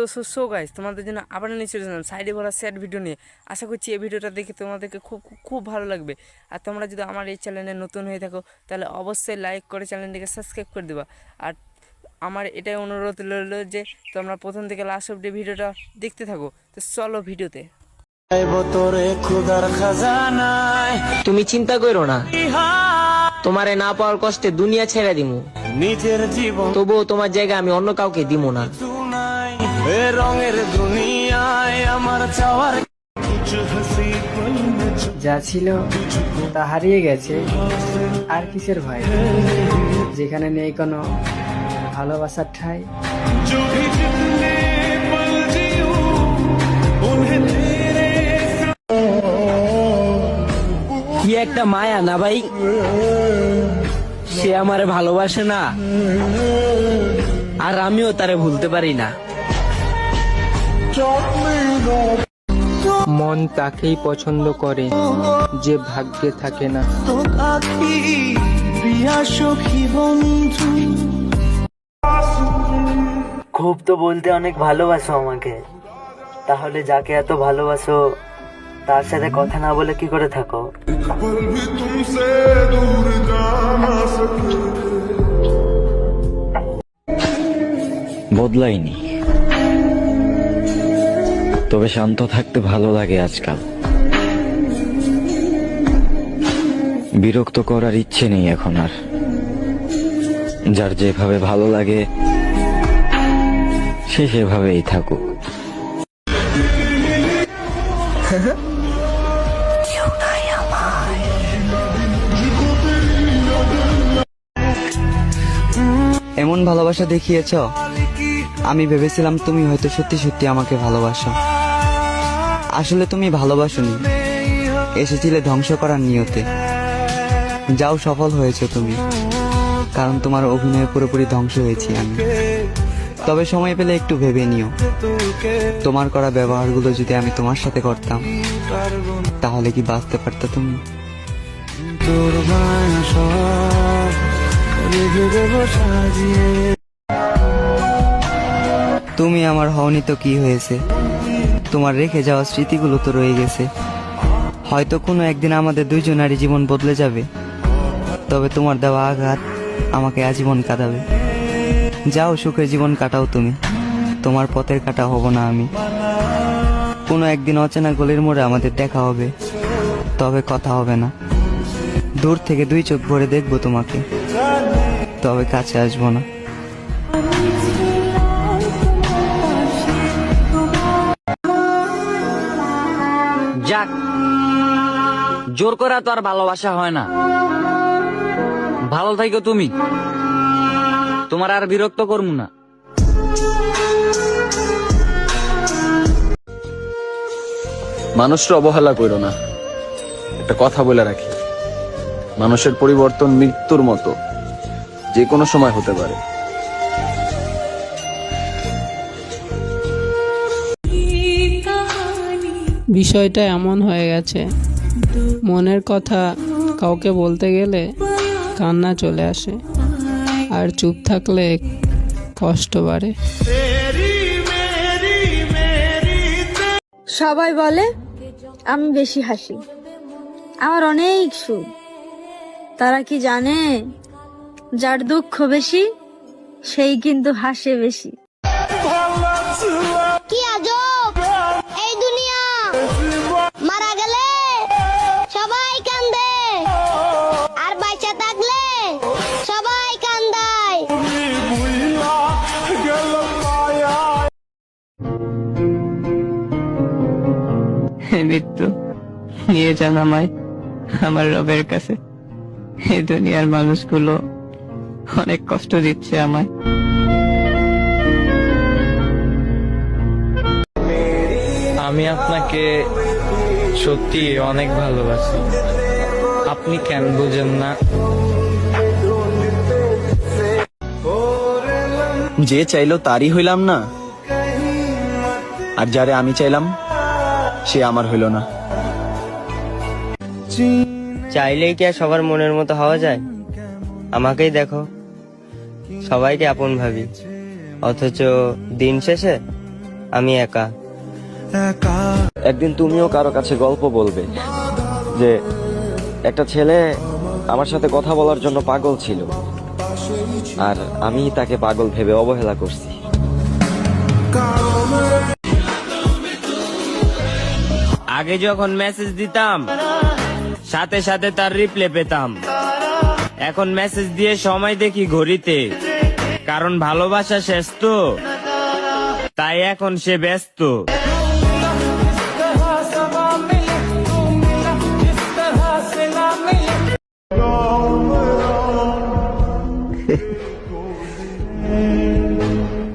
তো so guys তোমাদের জন্য আবার নিয়ে চলে এলাম সাইডে ভরা স্যাড ভিডিও নিয়ে। আশা করছি এই ভিডিওটা দেখে তোমাদেরকে খুব খুব- খুব ভালো লাগবে। আর তোমরা যদি আমার এই চ্যানেলে নতুন হয়ে থাকো তাহলে অবশ্যই লাইক করে চ্যানেলটিকে সাবস্ক্রাইব করে দেবা। আর আমার এটাই অনুরোধ রইল যে তোমরা প্রথম থেকে লাস্ট অব্দি ভিডিওটা দেখতে থাকো। তো চলো ভিডিওতে তোরে খুদার খাজানায়। তুমি চিন্তা করো না। তোমারে না পাওয়ার কষ্টে দুনিয়া ছেড়ে দিমু। নিজের জীবন। তবুও তোমার জায়গা আমি অন্য কাউকে দিমু না। রঙের দুনিয়ায় আমার চাওয়ার যা ছিল তা হারিয়ে গেছে। আর কিসের ভয়? যেখানে নেই কোনো ভালোবাসার ঠাই। কি একটা মায়া না ভাই? সে আমারে ভালোবাসে না। আর আমিও তারে ভুলতে পারি না। মন তাকেই পছন্দ করে যে ভাগ্যে থাকে না। তো আঁকি প্রিয়া সখী বন্ধু খুব তো বলতে অনেক ভালোবাসো আমাকে। তাহলে যাকে এত ভালোবাসো তার সাথে কথা না বলে কি করে থাকো? বদলাইনি। তবে শান্ত থাকতে ভালো লাগে আজকাল। বিরক্ত করার ইচ্ছে নেই এখন আর। যার যেভাবে ভালো লাগে, সে সেভাবেই থাকুক। এমন ভালোবাসা দেখিয়েছ? আমি ভেবেছিলাম তুমি হয়তো সত্যি সত্যি আমাকে ভালোবাসো। আসলে তুমি ভালোবাসোনি। এসেছিলে ধ্বংস করার নিয়তে। যাও সফল হয়েছে তুমি। কারণ তোমার অভিনয়ে পুরোপুরি ধ্বংস হয়েছি আমি। তবে সময় পেলে একটু ভেবে নিও। তোমার করা ব্যবহারগুলো যদি আমি তোমার সাথে করতাম তাহলে কি বাঁচতে পারত তুমি? তুমি আমার হওনি তো কি হয়েছে? তোমার রেখে যাওয়া স্মৃতিগুলো তো রয়ে গেছে। হয়তো কোনো একদিন আমাদের দুইজনারই জীবন বদলে যাবে। তবে তোমার দেওয়া আঘাত আমাকে আজীবন কাঁদাবে যাও, সুখের জীবন কাটাও তুমি। তোমার পথের কাটা হব না আমি। কোনো একদিন অচেনা গলির মোড়ে আমাদের দেখা হবে। তবে কথা হবে না। দূর থেকে দুই চোখ ভরে দেখব তোমাকে। তবে কাছে আসব না। জোর করা তো আর ভালোবাসা হয় না। ভালো থাকো তুমি। তোমার আর বিরক্ত করব না। মানুষের অবহেলা করো না। একটা কথা বলে রাখি। মানুষের পরিবর্তন মৃত্যুর মতো। যে কোনো সময় হতে পারে। বিষয়টা এমন হয়ে গেছে। মনের কথা কাউকে বলতে গেলে কান্না চলে আসে। আর চুপ থাকলে কষ্ট বাড়ে। সবাই বলে, আমি বেশি হাসি। আমার অনেক সুখ। তারা কি জানে, যার দুঃখ বেশি, সেই কিন্তু হাসে বেশি। মৃত্যু নিয়ে যান আমায় আমার রবের কাছে। এই দুনিয়ার মানুষগুলো অনেক কষ্ট দিচ্ছে আমায়। আমি আপনাকে সত্যি অনেক ভালোবাসি। আপনি কেন বুঝেন না? যে চাইলো তারই হইলাম না। আর যারে আমি চাইলাম সে আমার হইল না। চাইলেই কি আর সবার মনের মতো হওয়া যায়? আমাকেই দেখো। সবাইকে আপন ভাবি। অথচ দিন শেষে আমি একা। একদিন তুমিও কারও কাছে গল্প বলবে যে একটা ছেলে আমার সাথে কথা বলার জন্য পাগল ছিল আর আমি তাকে পাগল ভেবে অবহেলা করছি। আগে যখন মেসেজ দিতাম, সাথে সাথে তার রিপ্লে পেতাম। এখন মেসেজ দিয়ে সময় দেখি ঘড়িতে। কারণ ভালোবাসা শেষ তো। তাই এখন সে ব্যস্ত।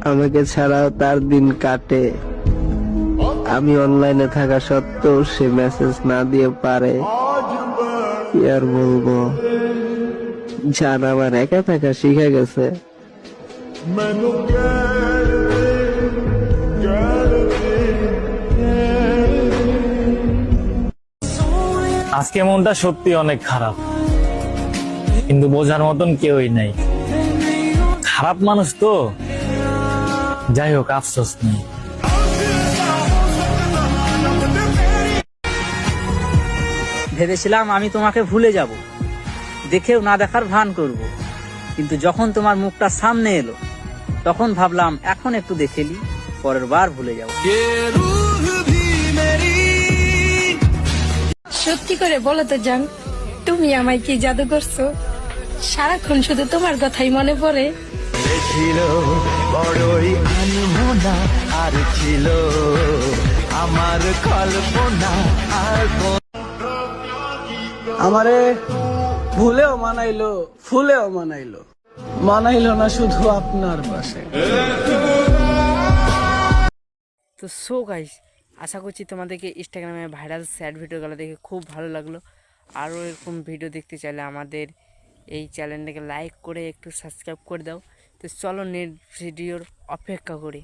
আমাকে ছাড়াও তার দিন কাটে। আমি অনলাইনে থাকা সত্ত্বেও সে মেসেজ না দিয়ে পারে। কি আর বলব? জান আমার একা থাকা শিখে গেছে। আজকে মনটা সত্যি অনেক খারাপ। কিন্তু বোঝার মতন কেউই নাই। খারাপ মানুষ তো? যাই হোক, আফসোস নেই। ভেবেছিলাম আমি তোমাকে ভুলে যাব। দেখেও না দেখার ভান করব। কিন্তু যখন তোমার মুখটা সামনে এলো তখন ভাবলাম এখন একটু দেখেলি পরের বার ভুলে যাব। সত্যি করে বলো তো জান তুমি আমায় কি জাদু করছ? সারাক্ষণ শুধু তোমার কথাই মনে পড়ে। ছিল বড়ই আনমনা আর ছিল আমার কল্পনা আর আমারে ভুলেও মানাইলো, ফুলেও মানাইলো। মানাইলো না শুধু আপনার পাশে। তো সো গাইস আশা করছি তোমাদেরকে ইনস্টাগ্রামে ভাইরাল স্যাড ভিডিওগুলো দেখে খুব ভালো লাগল। আরও এরকম ভিডিও দেখতে চাইলে আমাদের এই চ্যানেলটাকে লাইক করে একটু সাবস্ক্রাইব করে দাও। তো চলো নেট ভিডিওর অপেক্ষা করি।